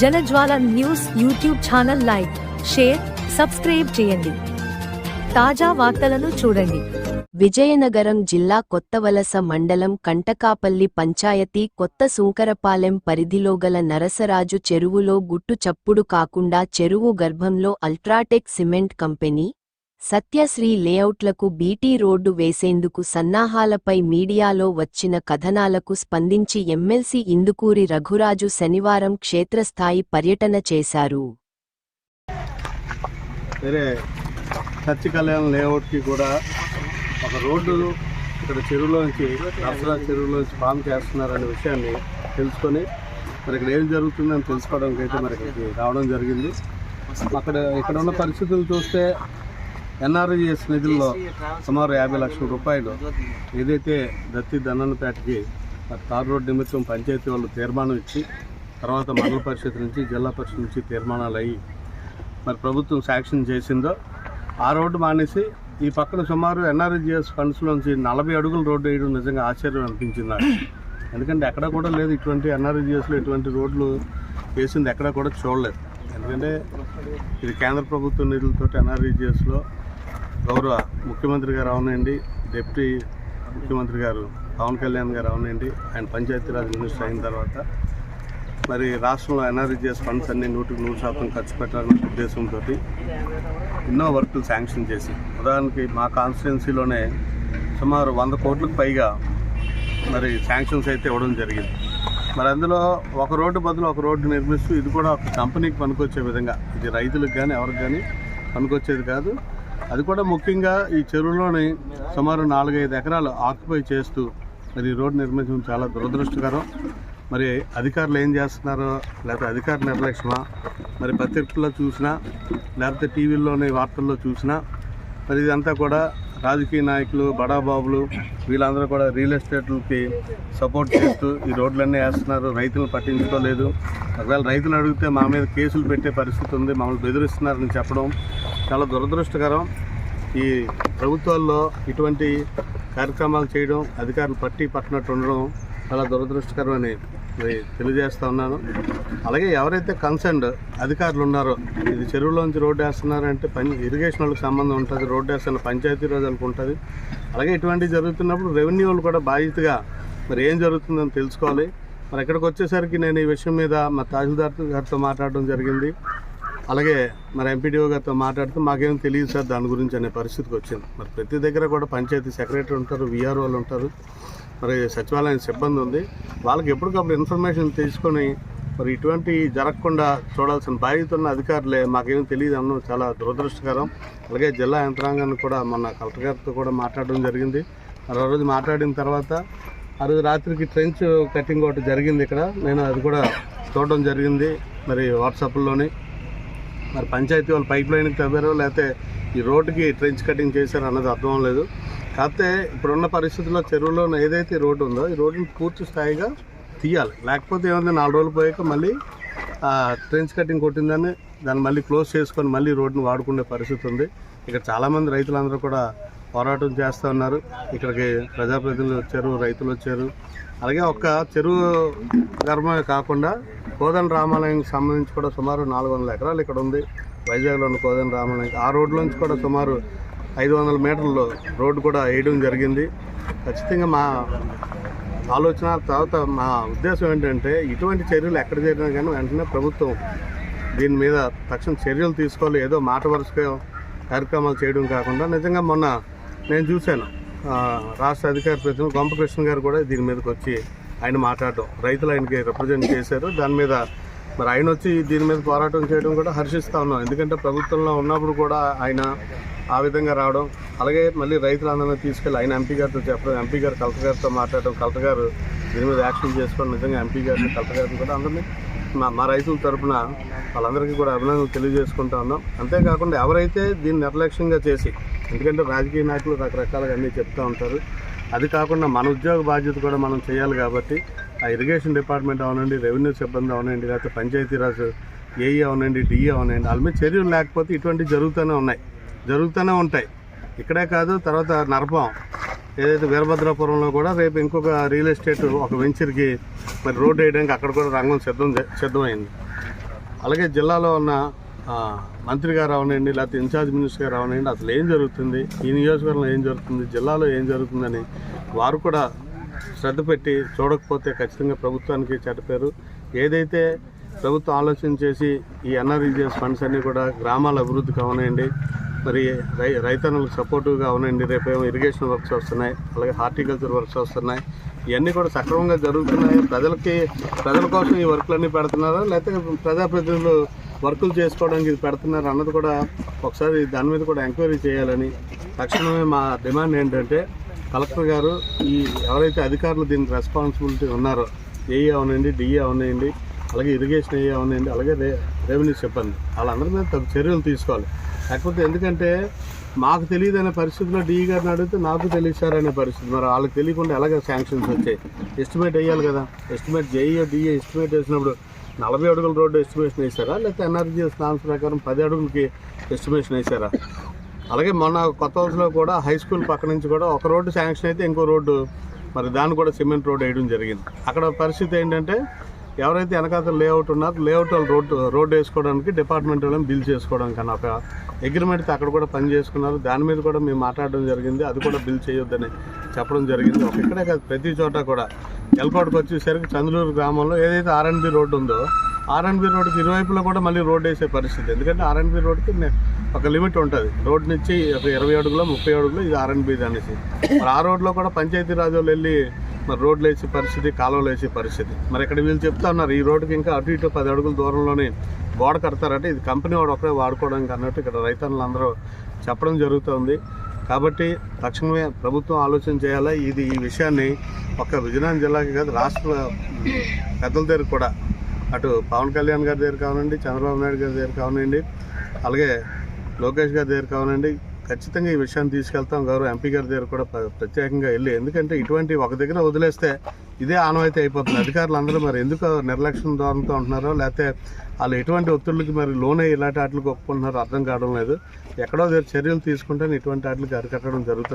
Jalajwala news YouTube channel like share subscribe చేయండి. తాజా వార్తలను చూడండి. విజయనగరం జిల్లా కొత్తవలస మండలం కంటకాపల్లి పంచాయతీ కొత్త సుంకరపాలెం పరిధిలోగల నరసరాజు చెరువులో గుట్టు చప్పుడు కాకుండా చెరువు గర్భంలో అల్ట్రాటెక్ సిమెంట్ కంపెనీ సత్యశ్రీ లేఅవుట్లకు బీటీ రోడ్డు వేసేందుకు సన్నాహాలపై మీడియాలో వచ్చిన కథనాలకు స్పందించి ఎమ్మెల్సీ ఇందుకూరి రఘురాజు శనివారం క్షేత్రస్థాయి పర్యటన చేశారు. సత్య కళ్యాణ్ లేఅవుట్కి కూడా ఒక రోడ్డు ఇక్కడ చెరువులోంచి దసరా చెరువులోంచి బాంబు చేస్తున్నారనే విషయాన్ని తెలుసుకొని మరి ఇక్కడ ఏం జరుగుతుందని తెలుసుకోవడానికి అయితే మరి ఇక్కడికి రావడం జరిగింది. అక్కడ ఇక్కడ ఉన్న పరిస్థితులు చూస్తే ఎన్ఆర్జీఎస్ నిధుల్లో సుమారు యాభై లక్షల రూపాయలు ఏదైతే దత్తి దన్నపేటకి మరి తార్ రోడ్ నిమిత్తం పంచాయతీ వాళ్ళు తీర్మానం ఇచ్చి తర్వాత మండల పరిషత్ నుంచి జిల్లా పరిషత్ నుంచి తీర్మానాలు అయ్యి మరి ప్రభుత్వం శాంక్షన్ చేసిందో ఆ రోడ్డు మానేసి ఈ పక్కన సుమారు ఎన్ఆర్జిఎస్ ఫండ్స్ నుంచి నలభై అడుగుల రోడ్డు వేయడం నిజంగా ఆశ్చర్యం అనిపించింది ఎందుకంటే ఎక్కడ కూడా లేదు ఇటువంటి ఎన్ఆర్జిఎస్లో ఇటువంటి రోడ్లు వేసింది ఎక్కడ కూడా చూడలేదు. ఎందుకంటే ఇది కేంద్ర ప్రభుత్వ నిధులతో ఎన్ఆర్జిఎస్లో గౌరవ ముఖ్యమంత్రి గారు అవునండి డిప్యూటీ ముఖ్యమంత్రి గారు పవన్ కళ్యాణ్ గారు అవునండి ఆయన పంచాయతీరాజ్ మినిస్టర్ అయిన తర్వాత మరి రాష్ట్రంలో ఎన్ఆర్జిఎస్ ఫండ్స్ అన్ని నూటికి నూరు శాతం ఖర్చు పెట్టాలనే ఉద్దేశంతో ఎన్నో వర్కులు శాంక్షన్ చేసి ఉదాహరణకి మా కాన్స్టిట్యున్సీలోనే సుమారు వంద కోట్లకు పైగా మరి శాంక్షన్స్ అయితే ఇవ్వడం జరిగింది. మరి అందులో ఒక రోడ్డు బదులు ఒక రోడ్డు నిర్మిస్తూ ఇది కూడా ఒక కంపెనీకి పనికొచ్చే విధంగా ఇది రైతులకు కానీ ఎవరికి కానీ పనికొచ్చేది కాదు. అది కూడా ముఖ్యంగా ఈ చెరువులోని సుమారు నాలుగైదు ఎకరాలు ఆక్యుపై చేస్తూ మరి ఈ రోడ్డు నిర్మించడం చాలా దురదృష్టకరం. మరి అధికారులు ఏం చేస్తున్నారో లేకపోతే అధికార నిర్లక్ష్యమా మరి పత్రికల్లో చూసినా లేకపోతే టీవీల్లోని వార్తల్లో చూసినా మరి ఇదంతా కూడా రాజకీయ నాయకులు బడాబాబులు వీళ్ళందరూ కూడా రియల్ ఎస్టేట్లకి సపోర్ట్ చేస్తూ ఈ రోడ్లన్నీ వేస్తున్నారు. రైతులను పట్టించుకోలేదు. ఒకవేళ రైతులు అడిగితే మా మీద కేసులు పెట్టే పరిస్థితి ఉంది. మమ్మల్ని బెదిరిస్తున్నారని చెప్పడం చాలా దురదృష్టకరం. ఈ ప్రభుత్వాల్లో ఇటువంటి కార్యక్రమాలు చేయడం అధికారులు పట్టి పట్టినట్టు ఉండడం చాలా దురదృష్టకరం మరి తెలియజేస్తా ఉన్నాను. అలాగే ఎవరైతే కన్సర్న్డ్ అధికారులు ఉన్నారో ఇది చెరువులోంచి రోడ్డు వేస్తున్నారంటే పని ఇరిగేషన్ వాళ్ళకి సంబంధం ఉంటుంది రోడ్డు వేస్తున్న పంచాయతీ రోజులకు ఉంటుంది. అలాగే ఇటువంటివి జరుగుతున్నప్పుడు రెవెన్యూ వాళ్ళు కూడా బాధ్యతగా మరి ఏం జరుగుతుందని తెలుసుకోవాలి. మరి ఇక్కడికి వచ్చేసరికి నేను ఈ విషయం మీద మా తహసీల్దార్ గారితో మాట్లాడడం జరిగింది. అలాగే మరి ఎంపీడీఓ గారితో మాట్లాడితే మాకేం తెలియదు సార్ దాని గురించి అనే పరిస్థితికి వచ్చింది. మరి ప్రతి దగ్గర కూడా పంచాయతీ సెక్రటరీ ఉంటారు విఆర్ వాళ్ళు ఉంటారు. మరి సచివాలయం సిబ్బంది ఉంది. వాళ్ళకి ఎప్పటికప్పుడు ఇన్ఫర్మేషన్ తీసుకొని మరి ఇటువంటి జరగకుండా చూడాల్సిన బాధ్యత ఉన్న అధికారులే మాకేం తెలియదు అన్నం చాలా దురదృష్టకరం. అలాగే జిల్లా యంత్రాంగాన్ని కూడా మొన్న కలెక్టర్ గారితో కూడా మాట్లాడడం జరిగింది. మరి ఆ రోజు మాట్లాడిన తర్వాత ఆ రోజు రాత్రికి ట్రెంచ్ కటింగ్ ఒకటి జరిగింది ఇక్కడ. నేను అది కూడా చూడడం జరిగింది. మరి వాట్సాప్లోని మరి పంచాయతీ వాళ్ళు పైప్ లైన్కి తవ్వారో లేకపోతే ఈ రోడ్డుకి ట్రెంచ్ కటింగ్ చేశారో అన్నది అర్థం లేదు కాకపోతే ఇప్పుడున్న పరిస్థితుల్లో చెరువులో ఏదైతే రోడ్డు ఉందో ఈ రోడ్డుని పూర్తి స్థాయిగా తీయాలి. లేకపోతే ఏముంది? నాలుగు రోజులు పోయాక మళ్ళీ ట్రెంచ్ కటింగ్ కొట్టిందని దాన్ని మళ్ళీ క్లోజ్ చేసుకొని మళ్ళీ రోడ్డుని వాడుకునే పరిస్థితి ఉంది. ఇక్కడ చాలామంది రైతులందరూ కూడా పోరాటం చేస్తూ ఉన్నారు. ఇక్కడికి ప్రజాప్రతినిధులు వచ్చారు రైతులు వచ్చారు. అలాగే ఒక చెరువు గర్భమే కాకుండా కోదన్ రామాలయానికి సంబంధించి కూడా సుమారు నాలుగు వందల ఎకరాలు ఇక్కడ ఉంది. వైజాగ్లో ఉన్న కోదన్ రామాలయం ఆ రోడ్ల నుంచి కూడా సుమారు ఐదు వందల మీటర్లు రోడ్డు కూడా వేయడం జరిగింది. ఖచ్చితంగా మా ఆలోచన తర్వాత మా ఉద్దేశం ఏంటంటే ఇటువంటి చర్యలు ఎక్కడ జరిగినా కానీ వెంటనే ప్రభుత్వం దీని మీద తక్షణ చర్యలు తీసుకోవాలి. ఏదో మాట వరుసగా కార్యక్రమాలు చేయడం కాకుండా నిజంగా మొన్న నేను చూశాను. రాష్ట్ర అధికార ప్రతినిధి గొంపకృష్ణ గారు కూడా దీని మీదకి వచ్చి ఆయన మాట్లాడడం. రైతులు ఆయనకి రిప్రజెంట్ చేశారు. దాని మీద మరి ఆయన వచ్చి దీని మీద పోరాటం చేయడం కూడా హర్షిస్తూ ఉన్నాం. ఎందుకంటే ప్రభుత్వంలో ఉన్నప్పుడు కూడా ఆయన ఆ విధంగా రావడం. అలాగే మళ్ళీ రైతులందరినీ తీసుకెళ్ళి ఆయన ఎంపీ గారితో చెప్పడం ఎంపీ గారు కలెక్టర్ గారితో మాట్లాడడం కలెక్టర్ గారు దీని మీద యాక్షన్ చేసుకోవడం నిజంగా ఎంపీ గారిని కలెక్టర్ గారిని కూడా అందరినీ మా మా రైతుల తరపున వాళ్ళందరికీ కూడా అభినందనలు తెలియజేసుకుంటా ఉన్నాం. అంతేకాకుండా ఎవరైతే దీన్ని నిర్లక్ష్యంగా చేసి ఎందుకంటే రాజకీయ నాయకులు రకరకాలుగా అన్నీ చెప్తూ ఉంటారు. అది కాకుండా మన ఉద్యోగ బాధ్యత కూడా మనం చేయాలి కాబట్టి ఆ ఇరిగేషన్ డిపార్ట్మెంట్ అవనండి రెవెన్యూ సిబ్బంది అవనండి లేకపోతే పంచాయతీరాజ్ ఏఈ అవనండి డిఈ అవనండి వాళ్ళ మీద చర్యలు లేకపోతే ఇటువంటివి జరుగుతూనే ఉన్నాయి. జరుగుతూనే ఉంటాయి. ఇక్కడే కాదు తర్వాత నరపం ఏదైతే వీరభద్రాపురంలో కూడా రేపు ఇంకొక రియల్ ఎస్టేట్ ఒక వెంచర్కి మరి రోడ్ వేయడానికి అక్కడ కూడా రంగం సిద్ధం సిద్ధమైంది. అలాగే జిల్లాలో ఉన్న మంత్రి గారు అవనండి లేకపోతే ఇన్ఛార్జ్ మినిస్టర్ గారు అవనండి అసలు ఏం జరుగుతుంది? ఈ నియోజకవర్గంలో ఏం జరుగుతుంది? జిల్లాలో ఏం జరుగుతుందని వారు కూడా శ్రద్ధ పెట్టి చూడకపోతే ఖచ్చితంగా ప్రభుత్వానికి చెడ్డపేరు ఏదైతే ప్రభుత్వం ఆలోచన చేసి ఈ ఎన్ఆర్ఈజిఎస్ ఫండ్స్ అన్నీ కూడా గ్రామాల అభివృద్ధికి అవనండి మరి రై రైతన్నులకు సపోర్టివ్గా అవనండి. రేపేమో ఇరిగేషన్ వర్క్స్ వస్తున్నాయి అలాగే హార్టికల్చర్ వర్క్స్ వస్తున్నాయి. ఇవన్నీ కూడా సక్రమంగా జరుగుతున్నాయి. ప్రజలకి ప్రజల కోసం ఈ వర్క్లన్నీ పెడుతున్నారా? లేకపోతే ప్రజాప్రతినిధులు వర్కులు చేసుకోవడానికి ఇది పెడుతున్నారు అన్నది కూడా ఒకసారి దాని మీద కూడా ఎంక్వైరీ చేయాలని తక్షణమే మా డిమాండ్ ఏంటంటే కలెక్టర్ గారు ఈ ఎవరైతే అధికారులు దీనికి రెస్పాన్సిబిలిటీ ఉన్నారో ఏఈ అవనండి డిఈ అవనండి అలాగే ఇరిగేషన్ ఏఈ అవనండి అలాగే రే రెవెన్యూ సిబ్బంది వాళ్ళందరి మీద తగు చర్యలు తీసుకోవాలి. లేకపోతే ఎందుకంటే మాకు తెలియదనే పరిస్థితిలో డిఈ గారిని అడిగితే నాకు తెలియదు సార్ అనే పరిస్థితి. మరి వాళ్ళకి తెలియకుండా ఎలాగ శాంక్షన్స్ వచ్చాయి? ఎస్టిమేట్ వేయాలి కదా. ఎస్టిమేట్ జేఈ డిఈ ఎస్టిమేట్ వేసినప్పుడు నలభై అడుగుల రోడ్డు ఎస్టిమేషన్ వేశారా? లేకపోతే ఎన్ఆర్జీ స్థానం ప్రకారం పది అడుగులకి ఎస్టిమేషన్ వేశారా? అలాగే మొన్న కొత్త హౌస్లో కూడా హై స్కూల్ పక్క నుంచి కూడా ఒక రోడ్డు శాంక్షన్ అయితే ఇంకో రోడ్డు మరి దాన్ని కూడా సిమెంట్ రోడ్ వేయడం జరిగింది. అక్కడ పరిస్థితి ఏంటంటే ఎవరైతే వెనకాతల లేఅవుట్ ఉన్నారో లేఅవుట్ వాళ్ళు రోడ్డు రోడ్డు వేసుకోవడానికి డిపార్ట్మెంట్ వాళ్ళని బిల్ చేసుకోవడానికి అని ఒక అగ్రిమెంట్తో అక్కడ కూడా పని చేసుకున్నారు. దాని మీద కూడా మేము మాట్లాడడం జరిగింది. అది కూడా బిల్ చేయొద్దని చెప్పడం జరిగింది. ఒక ఇక్కడే కాదు ప్రతి చోట కూడా. ఎల్కోటకు వచ్చేసరికి చంద్రూరు గ్రామంలో ఏదైతే ఆర్ఎన్బి రోడ్డు ఉందో ఆర్ఎన్బి రోడ్డుకి ఇరువైపులో కూడా మళ్ళీ రోడ్డు వేసే పరిస్థితి. ఎందుకంటే ఆర్ఎన్బి రోడ్డుకి నే- ఒక లిమిట్ ఉంటుంది. రోడ్ నుంచి ఒక ఇరవై అడుగులో ముప్పై అడుగులో ఇది ఆర్ఎన్బి అనేసి. మరి ఆ రోడ్లో కూడా పంచాయతీ రాజు వాళ్ళు వెళ్ళి మరి రోడ్లు వేసే పరిస్థితి కాలువలు వేసే పరిస్థితి. మరి ఇక్కడ వీళ్ళు చెప్తా ఉన్నారు ఈ రోడ్డుకి ఇంకా అటు ఇటు పది అడుగుల దూరంలోనే గోడ కడతారంటే ఇది కంపెనీ వాడు ఒకరే వాడుకోవడానికి అన్నట్టు ఇక్కడ రైతన్నులందరూ చెప్పడం జరుగుతుంది. కాబట్టి తక్షణమే ప్రభుత్వం ఆలోచన చేయాలా? ఇది ఈ విషయాన్ని ఒక విజయనగరం జిల్లాకి కాదు రాష్ట్ర పెద్దల దగ్గర కూడా అటు పవన్ కళ్యాణ్ గారి దగ్గర కావనండి చంద్రబాబు నాయుడు గారి దగ్గర కావనండి అలాగే లోకేష్ గారి దగ్గర కావనండి ఖచ్చితంగా ఈ విషయాన్ని తీసుకెళ్తాం. గౌరవ ఎంపీ గారి దగ్గర కూడా ప్రత్యేకంగా వెళ్ళి ఎందుకంటే ఇటువంటి ఒక దగ్గర వదిలేస్తే ఇదే ఆనవాయితీ అయిపోతుంది. అధికారులు అందరూ మరి ఎందుకు నిర్లక్ష్యం ధోరణితో ఉంటున్నారో లేకపోతే వాళ్ళు ఎటువంటి ఒత్తిళ్ళకి మరి లోనే ఇలాంటి వాటికి ఒప్పుకుంటున్నారో అర్థం కావడం లేదు. ఎక్కడో చర్యలు తీసుకుంటే ఇటువంటి వాటికి అరికట్టడం జరుగుతుంది.